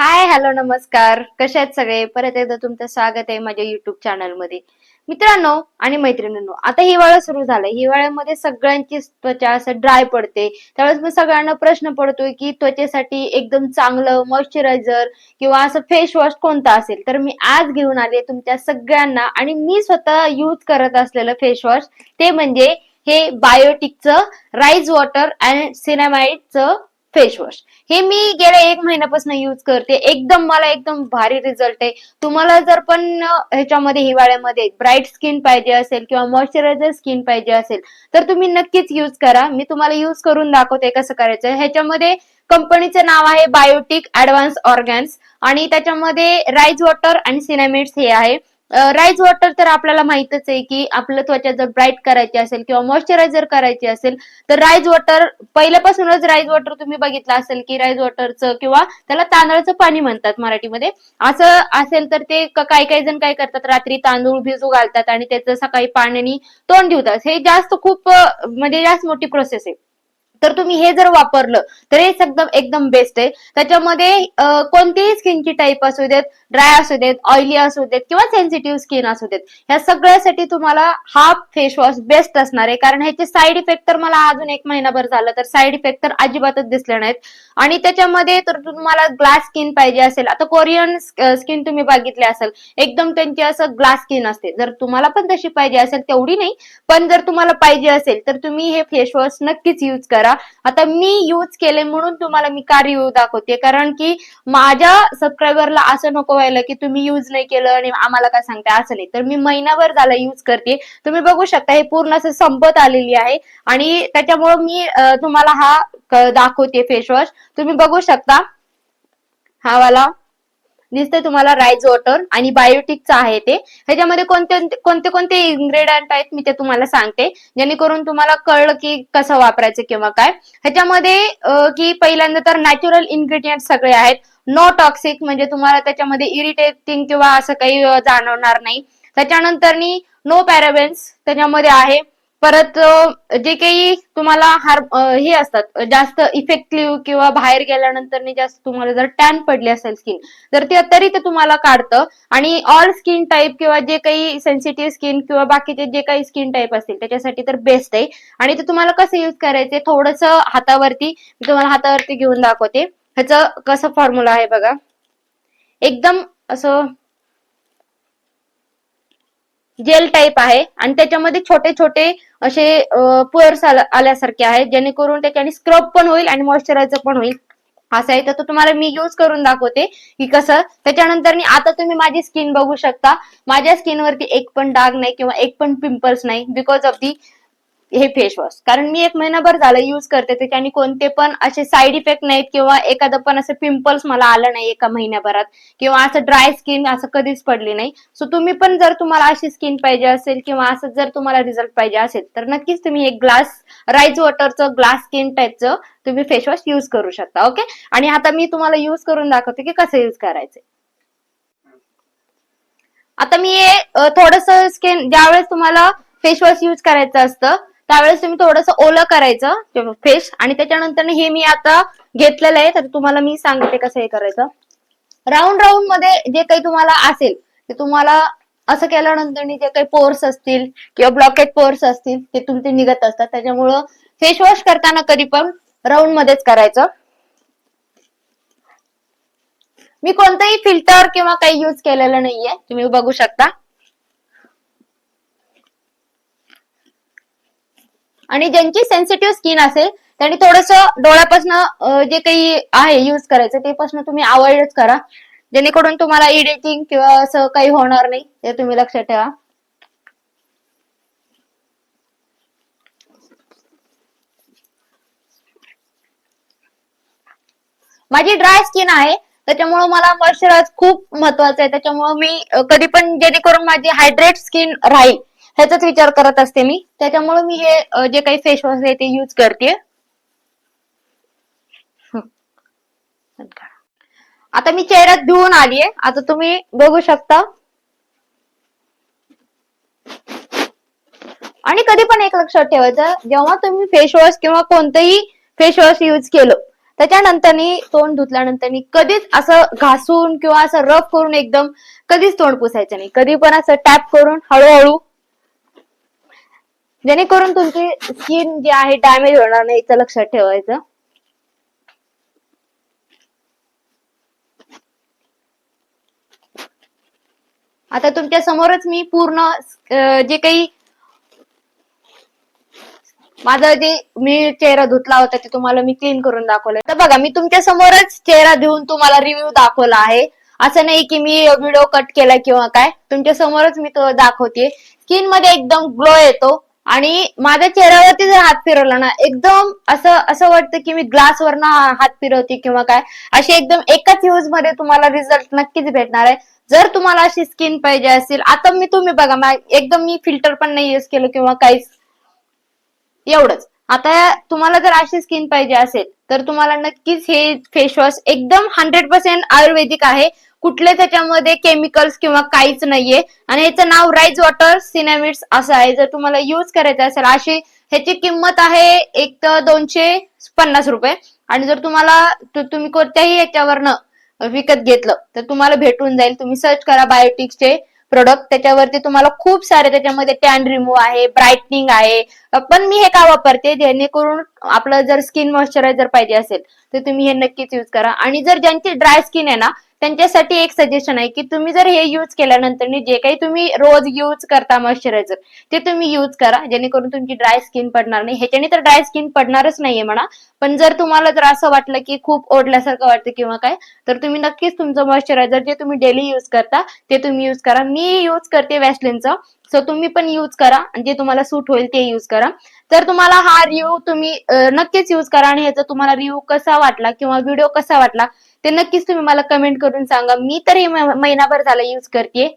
Hi hello नमस्कार. कसे आहेत सगळे? परत एकदा तुमचं स्वागत आहे माझ्या युट्यूब चॅनलमध्ये. मित्रांनो आणि मैत्रिणींनो आता हिवाळा सुरू झालाय. हिवाळ्यामध्ये सगळ्यांची त्वचा असं ड्राय पडते. त्यावेळेस मग सगळ्यांना प्रश्न पडतोय की त्वचेसाठी एकदम चांगलं मॉइश्चरायझर किंवा असं फेस वॉश कोणता असेल? तर मी आज घेऊन आले तुमच्या सगळ्यांना आणि मी स्वतः यूज करत असलेलं फेस वॉश ते म्हणजे हे बायोटिकचं राईस वॉटर अँड सिनेमाइडचं फेस वॉश हे मी गेल्या एक महिन्यापासून यूज करते. एकदम मला एकदम भारी रिझल्ट आहे. तुम्हाला जर पण ह्याच्यामध्ये हिवाळ्यामध्ये ब्राईट स्किन पाहिजे असेल किंवा मॉइश्चरायझर स्किन पाहिजे असेल तर तुम्ही नक्कीच यूज करा. मी तुम्हाला यूज करून दाखवते कसं करायचं. ह्याच्यामध्ये कंपनीचं नाव आहे बायोटिक ऍडव्हान्स ऑर्गॅन्स आणि त्याच्यामध्ये राईस वॉटर आणि सिनामिड्स हे आहे. राईस वॉटर तर आपल्याला माहितच आहे की आपलं त्वचा जर ब्राईट करायची असेल किंवा मॉइश्चरायझर करायची असेल तर राईस वॉटर पहिल्यापासूनच राईस वॉटर तुम्ही बघितलं असेल की राईस वॉटरचं किंवा त्याला तांदळाचं पाणी म्हणतात मराठीमध्ये. असं असेल तर ते काही काही जण काय करतात रात्री तांदूळ भिजू घालतात आणि त्याचं सकाळी पाण्याने तोंड धुतात. हे जास्त खूप म्हणजे जास्त मोठी प्रोसेस आहे. तर तुम्ही हे जर वापरलं तर हे एकदम एकदम बेस्ट आहे. त्याच्यामध्ये कोणतीही स्किनची टाईप असू देत ड्राय असू देत ऑइली असू देत किंवा सेन्सिटिव्ह स्किन असू देत ह्या सगळ्यासाठी तुम्हाला हा फेस वॉश बेस्ट असणार आहे. कारण ह्याचे साईड इफेक्ट तर मला अजून एक महिनाभर झालं तर साईड इफेक्ट तर अजिबातच दिसले नाहीत. आणि त्याच्यामध्ये तर तुम्हाला ग्लास स्किन पाहिजे असेल. आता कोरियन स्किन तुम्ही बघितले असेल एकदम त्यांची असं ग्लास स्किन असते. जर तुम्हाला पण तशी पाहिजे असेल तेवढी नाही. पण जर तुम्हाला पाहिजे असेल तर तुम्ही हे फेस वॉश नक्कीच यूज करा. आता मी यूज केले म्हणून तुम्हाला मी का रिव्ह्यू दाखवते. कारण की माझ्या सबस्क्रायबरला असं नको व्हायला की तुम्ही युज नाही केलं आणि आम्हाला काय सांगते असं नाही. तर मी महिनाभर झाला युज करते. तुम्ही बघू शकता हे पूर्ण असं संपत आलेली आहे. आणि त्याच्यामुळं मी तुम्हाला हा दाखवते फेसवॉश तुम्ही बघू शकता. हा वाला. दिसतंय तुम्हाला राईज वॉटर आणि बायोटिकचं आहे ते. ह्याच्यामध्ये कोणते कोणते कोणते इन्ग्रेडियंट आहेत मी ते तुम्हाला सांगते. जेणेकरून तुम्हाला कळलं की कसं वापरायचं किंवा काय. ह्याच्यामध्ये की पहिल्यांदा तर नॅचरल इन्ग्रेडियंट सगळे आहेत. नो टॉक्सिक म्हणजे तुम्हाला त्याच्यामध्ये इरिटेटिंग किंवा असं काही जाणवणार नाही. त्याच्यानंतर नो पॅराबेन्स त्याच्यामध्ये आहे. परत जे काही तुम्हाला हार हे असतात जास्त इफेक्टिव्ह किंवा बाहेर गेल्यानंतर जास्त तुम्हाला जर टॅन पडली असेल स्किन तर ते तरी ते तुम्हाला काढतं. आणि ऑल स्किन टाईप किंवा जे काही सेन्सिटिव्ह स्किन किंवा बाकीचे जे काही स्किन टाईप असतील त्याच्यासाठी तर बेस्ट आहे. आणि ते तुम्हाला कसं यूज करायचे थोडस हातावरती तुम्हाला हातावरती घेऊन दाखवते. ह्याचं कसं फॉर्म्युला आहे बघा? एकदम असं जेल टाईप आहे आणि त्याच्यामध्ये छोटे छोटे असे पुअर्स आल्यासारखे आहेत जेणेकरून त्याच्याने स्क्रब पण होईल आणि मॉइश्चरायझर पण होईल. असं आहे. तर तो तुम्हाला मी यूज करून दाखवते की कसं. त्याच्यानंतर आता तुम्ही माझी स्किन बघू शकता. माझ्या स्किनवरती एक पण डाग नाही किंवा एक पण पिंपल्स नाही. बिकॉज ऑफ दी हे फेस वॉश. कारण मी एक महिनाभर झालं युज करते त्याच्याने कोणते पण असे साईड इफेक्ट नाहीत किंवा एखादं पण असं पिंपल्स मला आलं नाही एका महिन्याभरात किंवा असं ड्राय स्किन असं कधीच पडली नाही. सो तुम्ही पण जर तुम्हाला अशी स्किन पाहिजे असेल किंवा असं जर तुम्हाला रिझल्ट पाहिजे असेल तर नक्कीच तुम्ही एक ग्लास राईस वॉटरचं ग्लास स्किन टाईपचं तुम्ही फेसवॉश यूज करू शकता ओके आणि आता मी तुम्हाला यूज करून दाखवते की कसं यूज करायचं आता मी हे थोडस स्किन ज्यावेळेस तुम्हाला फेसवॉश यूज करायचं असतं त्यावेळेस तुम्ही थोडस ओलं करायचं फेस आणि त्याच्यानंतर हे मी आता घेतलेलं आहे. तर तुम्हाला मी सांगते कसं हे करायचं. राऊंड राऊंडमध्ये जे काही तुम्हाला असेल ते तुम्हाला असं केल्यानंतर जे काही पोर्स असतील किंवा ब्लॉकेट पोर्स असतील ते तुमचे निघत असतात. त्याच्यामुळं फेस वॉश करताना कधी पण राऊंड मध्येच करायचं. मी कोणतंही फिल्टर किंवा काही युज केलेलं नाहीये. तुम्ही बघू शकता. आणि ज्यांची सेन्सिटिव्ह स्किन असेल त्यांनी थोडस डोळ्यापासून जे काही आहे युज करायचं ते पासून तुम्ही अवॉइडच करा. जेणेकरून तुम्हाला इडिटिंग किंवा असं काही होणार नाही ते तुम्ही लक्षात ठेवा. माझी ड्राय स्किन आहे त्याच्यामुळे मला मॉइश्चरायझ खूप महत्वाचं आहे. त्याच्यामुळे मी कधी पण जेणेकरून माझी हायड्रेट स्किन राहील. ह्याचाच विचार करत असते मी. त्याच्यामुळे मी हे जे काही फेस वॉश आहे ते यूज करते आता मी चेहऱ्यात धुवून आलीये. आता तुम्ही बघू शकता. आणि कधी पण एक लक्षात ठेवायचं जेव्हा तुम्ही फेस वॉश किंवा कोणतंही फेस वॉश यूज केलं त्याच्यानंतर तोंड धुतल्यानंतर कधीच असं घासून किंवा असं रफ करून एकदम कधीच तोंड पुसायचं नाही. कधी पण असं टॅप करून हळूहळू जेणेकरून तुमची स्किन जी आहे डॅमेज होणार नाही याचं लक्षात ठेवायचं. आता तुमच्या समोरच मी पूर्ण जे काही माझा जे मी चेहरा धुतला होता ते तुम्हाला मी क्लीन करून दाखवलंय. तर बघा मी तुमच्या समोरच चेहरा धुवून तुम्हाला रिव्ह्यू दाखवला आहे. असं नाही की मी व्हिडिओ कट केला किंवा काय. तुमच्या समोरच मी तो दाखवते स्किनमध्ये एकदम ग्लो येतो. आणि माझ्या चेहऱ्यावरती जर हात फिरवला ना एकदम असं असं वाटतं की मी ग्लास वरनं हात फिरवते किंवा काय अशी एकदम एकाच यूजमध्ये तुम्हाला रिझल्ट नक्कीच भेटणार आहे. जर तुम्हाला अशी स्किन पाहिजे असेल आता मी तुम्ही बघा एकदम मी फिल्टर पण नाही युज केलं किंवा काहीच. एवढंच. आता तुम्हाला जर अशी स्किन पाहिजे असेल तर तुम्हाला नक्कीच हे फेसवॉश एकदम हंड्रेड पर्सेंट आयुर्वेदिक आहे. कुठले त्याच्यामध्ये केमिकल्स किंवा काहीच नाहीये. आणि ह्याचं नाव राईज वॉटर सिनेमिट्स असं आहे. जर तुम्हाला युज करायचं असेल अशी ह्याची किंमत आहे एक तर दोनशे पन्नास रुपये. आणि जर तुम्हाला तुम्ही कोणत्याही याच्यावरनं विकत घेतलं तर तुम्हाला भेटून जाईल. तुम्ही सर्च करा बायोटिक्सचे प्रोडक्ट त्याच्यावरती तुम्हाला खूप सारे त्याच्यामध्ये टॅन रिमूव्ह आहे ब्राईटनिंग आहे. पण मी हे का वापरते? जेणेकरून आपलं जर स्किन मॉइश्चरायझर पाहिजे असेल तर तुम्ही हे नक्कीच यूज करा. आणि जर ज्यांची ड्राय स्किन आहे ना त्यांच्यासाठी एक सजेशन आहे की तुम्ही जर हे यूज केल्यानंतर जे काही तुम्ही रोज यूज करता मॉइश्चरायझर ते तुम्ही यूज करा. जेणेकरून तुमची ड्राय स्किन पडणार नाही. ह्याच्याने तर ड्राय स्किन पडणारच नाहीये म्हणा. पण जर तुम्हाला जर असं वाटलं की खूप ओढल्यासारखं वाटतं किंवा काय तर तुम्ही नक्कीच तुमचं मॉइश्चरायझर जे तुम्ही डेली यूज करता ते तुम्ही यूज करा. मी यूज करते वॅसलिनचं सो तुम्ही पण यूज करा. आणि जे तुम्हाला सूट होईल ते यूज करा. तर तुम्हाला हा रिव्ह्यू तुम्ही नक्कीच यूज करा. आणि ह्याचा तुम्हाला रिव्ह्यू कसा वाटला किंवा व्हिडिओ कसा वाटला ते नक्कीच तुम्ही मला कमेंट करून सांगा. मी तर हे महिनाभर झाला यूज करते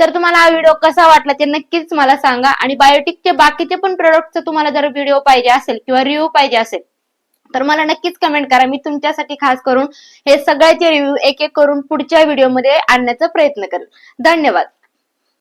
तर तुम्हाला हा व्हिडिओ कसा वाटला ते नक्कीच मला सांगा. आणि बायोटिकचे बाकीचे पण प्रोडक्टचा तुम्हाला जर व्हिडिओ पाहिजे असेल किंवा रिव्ह्यू पाहिजे असेल तर मला नक्कीच कमेंट करा. मी तुमच्यासाठी खास करून हे सगळ्याचे रिव्ह्यू एक एक करून पुढच्या व्हिडिओमध्ये आणण्याचा प्रयत्न करेन धन्यवाद.